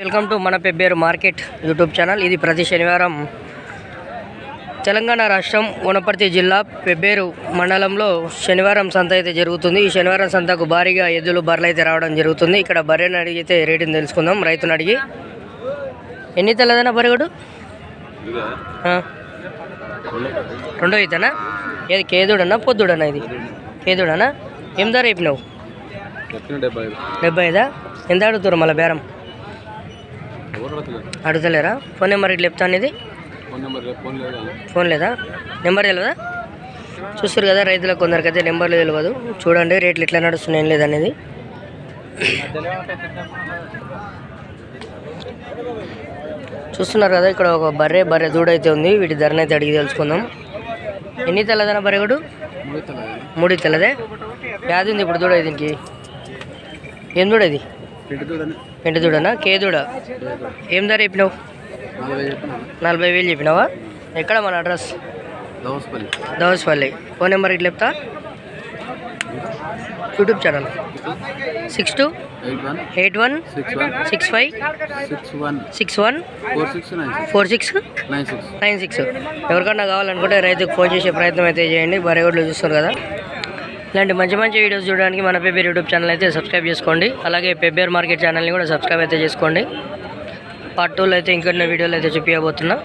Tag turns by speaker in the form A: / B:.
A: Welcome to మన Pebbair market YouTube channel. ఇది ప్రతి శనివారం తెలంగాణ రాష్ట్రం వనపర్తి జిల్లా పెబ్బేరు మండలంలో శనివారం సంత అయితే జరుగుతుంది. ఈ శనివారం సంతకు భారీగా ఎద్దులు బర్రెలు అయితే రావడం జరుగుతుంది. ఇక్కడ బర్రెని అడిగితే రేటుని తెలుసుకుందాం. రైతుని అడిగి. ఎన్ని తెల్లదన్నా బరిగడు రెండో ఇతనా ఏది కేదుడన్నా పొద్దుడన్నా ఇది? కేదుడనా? ఏం ధర
B: చెప్పిన డెబ్బై ఐదు.
A: ఎంత అడుగుతారు మళ్ళీ బేరం? అడుగుతలేరా? ఫోన్ నెంబర్ ఇట్లా చెప్తాను ఇది
B: ఫోన్ లేదా?
A: నెంబర్ తెలియదా చూస్తారు కదా రైతులకు కొందరికైతే నెంబర్లు తెలియదు చూడండి రేట్లు ఎట్లా నడుస్తున్నాయి ఏం లేదనేది. చూస్తున్నారు కదా ఇక్కడ ఒక బర్రె బర్రె దూడ అయితే ఉంది. వీటి ధరని అయితే అడిగి తెలుసుకుందాం. ఎన్ని తెల్లదన బర్రెగుడు
B: మూడు తెల్లదా?
A: మూడు తెల్లదే? వ్యాధి ఉంది ఇప్పుడు దూడ దీనికి. ఏం దూడ ఇది? ఎంటి దూడనా కే దూడ ఏం ధర చెప్పినావు?
B: నలభై
A: వేలు చెప్పినావా? ఎక్కడ మన address?
B: Dosapalli.
A: Davaspalli phone number ఇట్లా చెప్తా? YouTube channel. Six two?
B: Eight one? Six
A: five?
B: Six one?
A: Six one?
B: Four six nine six.
A: Four six?
B: Nine six.
A: Nine six. ఎవరికన్నా కావాలనుకుంటే రైతుకు ఫోన్ చేసే ప్రయత్నం అయితే చేయండి. బరేగొడ్లు చూస్తారు కదా. ఇలాంటి మంచి మంచి వీడియోస్ చూడడానికి మన పేపర్ యూట్యూబ్ ఛానల్ అయితే సబ్స్క్రైబ్ చేసుకోండి. అలాగే పేపర్ మార్కెట్ ఛానల్ని కూడా సబ్స్క్రైబ్ అయితే చేసుకోండి. పార్ట్ టూలో అయితే ఇంకొన్ని వీడియోలు అయితే చూపించబోతున్నా